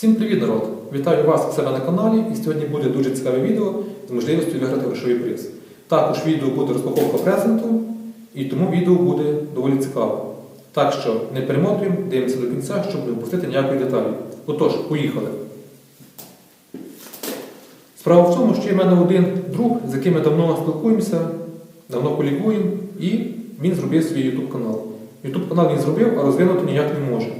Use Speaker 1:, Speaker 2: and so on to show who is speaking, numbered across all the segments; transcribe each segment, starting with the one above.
Speaker 1: Всім привіт, народ! Вітаю вас у себе на каналі і сьогодні буде дуже цікаве відео з можливістю виграти грошовий приз. Також відео буде розпаковка презенту, і тому відео буде доволі цікаве. Так що не перемотуємо, дивимося до кінця, щоб не впустити ніякої деталі. Отож, поїхали. Справа в тому, що є в мене один друг, з яким ми давно спілкуємося, давно колікуємо, і він зробив свій YouTube канал. YouTube канал він зробив, а розвинути ніяк не може.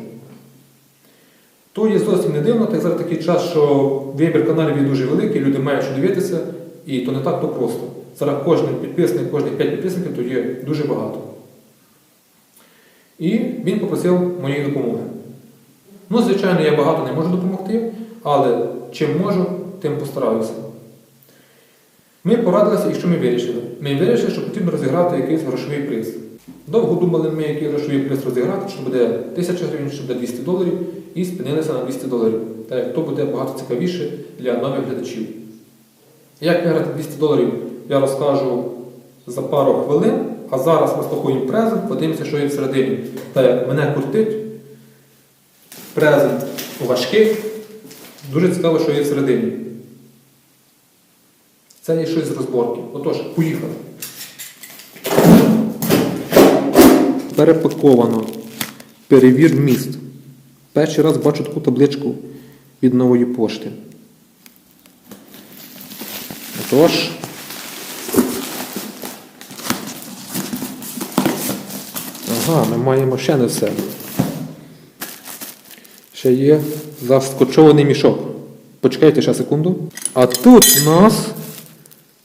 Speaker 1: То є зовсім не дивно, так зараз такий час, що вибір каналів є дуже великий, люди мають що дивитися, і то не так то просто. Зараз кожен підписник, кожних 5 підписників то є дуже багато. І він попросив моєї допомоги. Ну, звичайно, я багато не можу допомогти, але чим можу, тим постараюся. Ми порадилися і що ми вирішили? Ми вирішили, що потрібно розіграти якийсь грошовий приз. Довго думали ми, який грошовий приз розіграти, що буде 1000 гривень, що буде 200 доларів, і спинилися на 200 доларів. Так як то буде багато цікавіше для нових глядачів. Як виграти 200 доларів, я розкажу за пару хвилин, а зараз розпакуємо презент, подивимося, що є всередині. Так як мене крутить, презент важкий, дуже цікаво, що є всередині. Це є щось з розборки. Отож, поїхали. Перепаковано. Перевір міст. Перший раз бачу таку табличку від нової пошти. Отож. Ага, ми маємо ще не все. Ще є заскочований мішок. Почекайте ще секунду. А тут у нас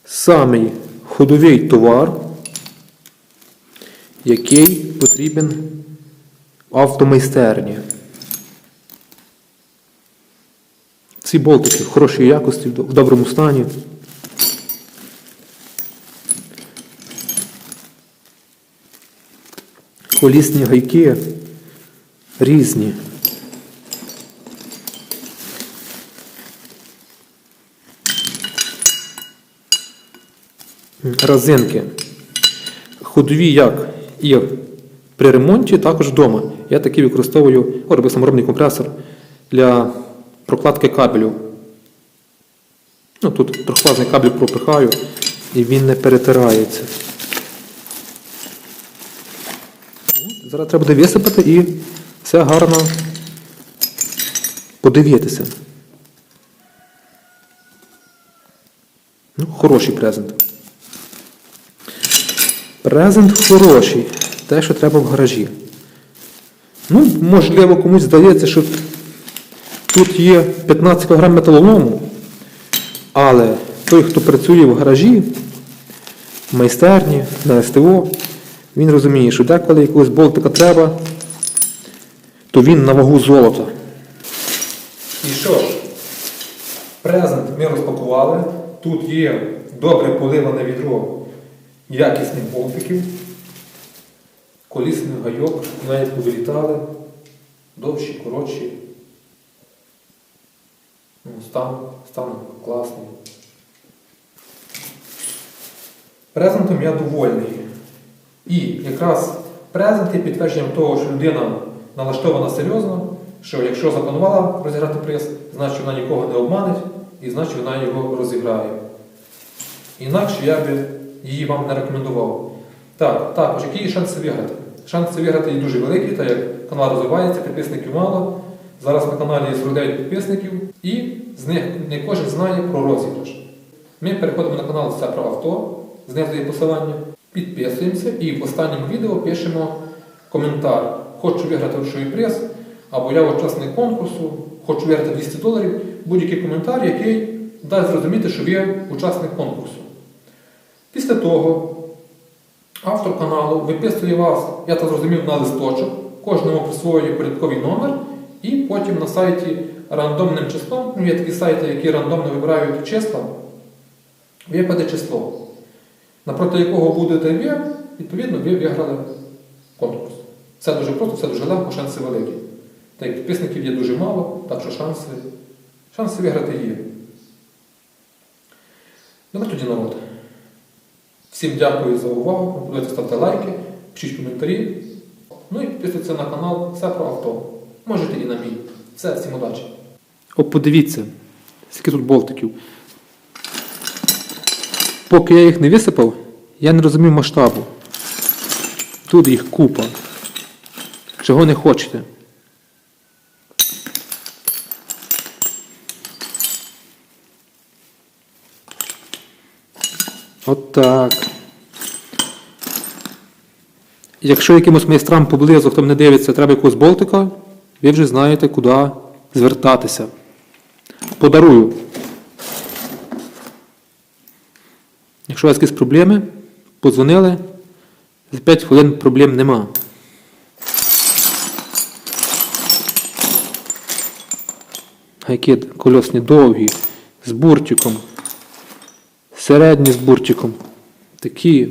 Speaker 1: самий ходовий товар, який потрібен в автомайстерні. Ці болтики в хорошій якості, в доброму стані. Колісні гайки різні. Розинки. Ходові як і при ремонті, також вдома. Я такий використовую робив саморобний компресор для прокладки кабелю. Ну, тут трьохфазний кабель пропихаю і він не перетирається. Ну, Зараз треба буде висипати і все гарно подивитися. Ну, хороший презент. Презент хороший. Те, що треба в гаражі. Ну, можливо, комусь здається, що тут є 15 кг металолому, але той, хто працює в гаражі, в майстерні, на СТО, він розуміє, що деколи якогось болтика треба, то він на вагу золота. І що презент ми розпакували. Тут є добре поливане відро якісних болтиків, колісних гайок, навіть повилітали, довші, коротші. Ну, стан, стан класний. Презентом я довольний. І якраз презент є підтвердженням того, що людина налаштована серйозно, що якщо запланувала розіграти приз, значить вона нікого не обманить і значить вона його розіграє. Інакше я би її вам не рекомендував. Так, також, які є шанси виграти? Шанси виграти є дуже великі, так як канал розвивається, підписників мало. Зараз на каналі є 49 підписників, і з них не кожен знає про розіграш. Ми переходимо на канал Все про авто, знизу є посилання, підписуємося і в останньому відео пишемо коментар. Хочу виграти грошовий приз, або я учасник конкурсу, хочу виграти 200 доларів. Будь-який коментар, який дасть зрозуміти, що ви учасник конкурсу. Після того автор каналу виписує вас, я так зрозумів, на листочок, кожному присвоює порядковий номер, і потім на сайті рандомним числом, ну є такі сайти, які рандомно вибирають числа, випаде число, напроти якого будете ви, відповідно, ви виграли конкурс. Це дуже просто, це дуже легко, шанси великі. Так як підписників є дуже мало, так що шанси, шанси виграти є. Ну тоді народ. Всім дякую за увагу. Будете ставте лайки, пишіть коментарі. Ну і підписуйтесь на канал Все про авто. Можете і на мій. Все, всім удачі! О, подивіться, скільки тут болтиків. Поки я їх не висипав, я не розумів масштабу. Тут їх купа. Чого не хочете? От так. Якщо якимось майстрам поблизу, хто мене дивиться, треба якогось болтика, ви вже знаєте, куди звертатися. Подарую. Якщо у вас якісь проблеми, подзвонили, за 5 хвилин проблем нема. Гайки кольосні довгі, з буртиком, середні з буртиком. Такі